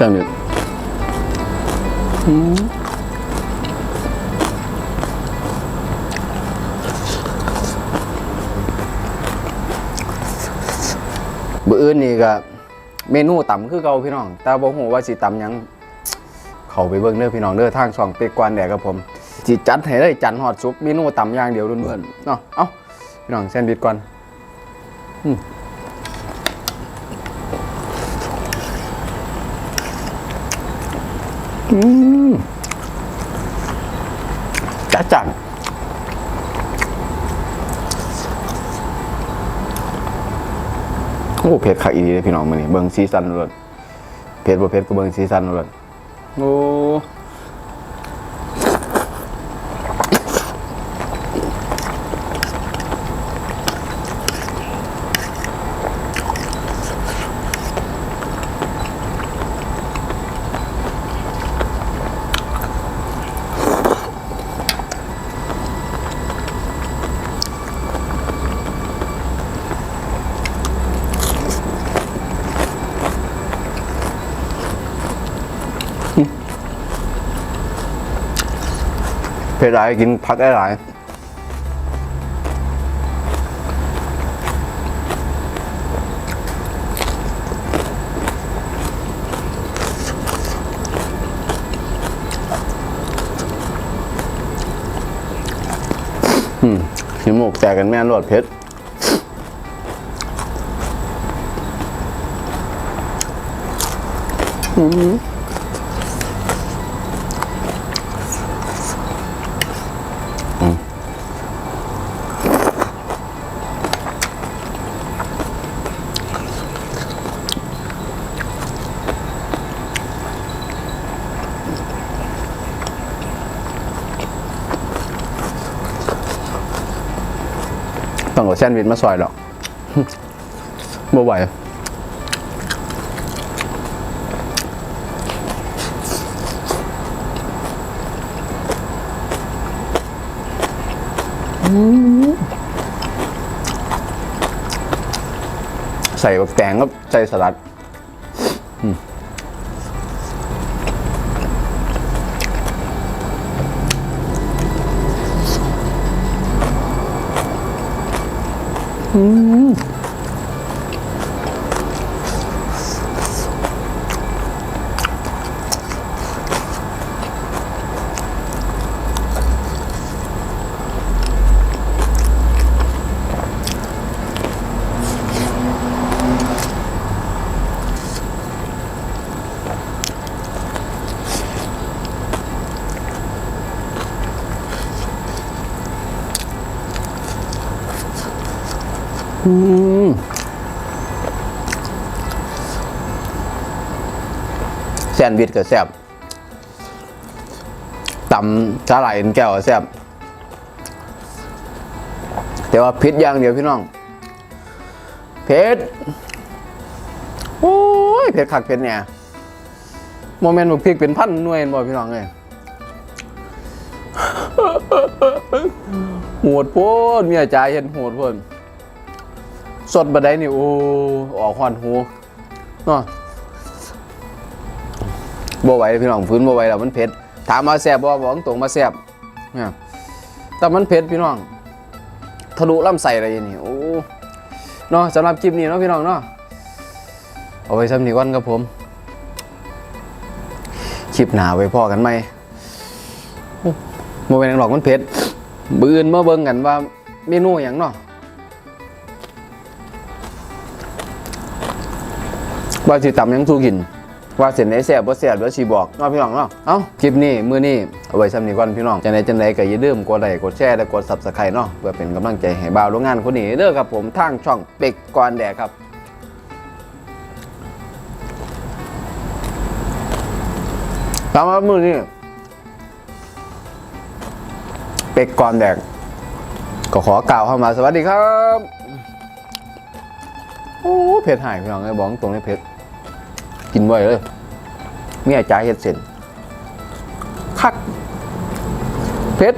จังเลยอืมบื้ออื่นนี่ก็เมนูต่ำคือเก่าพี่น้อง แต่บ่ฮู้ว่าสิต่ำยัง เขาไปเบิ่งเด้อพี่น้องเด้อทางช่องเป็กกวนแดกครับผมสิจัดให้ได้จันทร์ฮอดซุปเมนูต่ำอย่างเดียวล้วนๆเนาะเอ้าพี่น้องแซนด์วิชก่อนอืม จัดจัดโอ้เผ็ดคักอีดีเลยพี่น้องมือนี้เบิ้งซีซันรถเผ็ดบ่เผ็ดก็เบิ้งซีซันรถโอ้ เผ็ดหลายกินผักได้หลายอืมขี้มูกแตกกันแม่นรวดเผ็ด ต้องเอาแซนด์วิชมาซอยหรอกบ่ไหวใส่บักแตงก็ใส่สลัด อืม แซนด์วิชก็แซ่บตำสาหร่ายแก้วก็แซ่บแต่ว่าเผ็ดอย่างเดียวพี่น้องเผ็ดโอ้ยเผ็ดคักเผ็ดเนี่ยโมเมนต์บอกพริกเป็นพันหน่วยบ่พี่น้องเลยโหดโพดเมียจ่ายเห็นโหดโพด สดบะไดนี่โอ้ออกหอนหูเนาะบ่ไหวพี่น้องพื้นบ่ไหวแล้วมันเผ็ดถามมาแซ่บบ่บอกตรงมาแซ่บเนี่ยแต่มันเผ็ดพี่น้องทะลุลำไส้อะไรอย่างนี้โอ้เนาะสำหรับคลิปนี้เนาะพี่น้องเนาะเอาไว้ซ้ำนี้ก่อนครับผมคลิปหนาไว้พ่อกันไหมโอ้บ่เป็นหยังหรอกมันเผ็ดบื้ออื่นมาเบิ่งกันว่าเมนูหยังเนาะ ว่าสิตำยังสู้กิน ว่าเส้นไหนแซ่บบ่แซ่บเดี๋ยวสิบอกเนาะพี่น้องเนาะเอ้าคลิปนี้มื้อนี้เอาไว้ซ้ำนี้ก่อนพี่น้องจังไดจังไดก็อย่าลืมกดไลค์กดแชร์และกด Subscribe เนาะเพื่อเป็นกำลังใจให้บ่าวโรงงานคนนี้เด้อครับผมทางช่องเป็กก่อนแดกครับตามมามื้อนี้เป็กก่อนแดกก็ขอกล่าวเข้ามาสวัสดีครับ โอ้ เผ็ดหายพี่น้องไอ้บอกตรงนี้เผ็ด กินไว้เลยเมียจ่ายเฮ็ดเส้นคักเผ็ด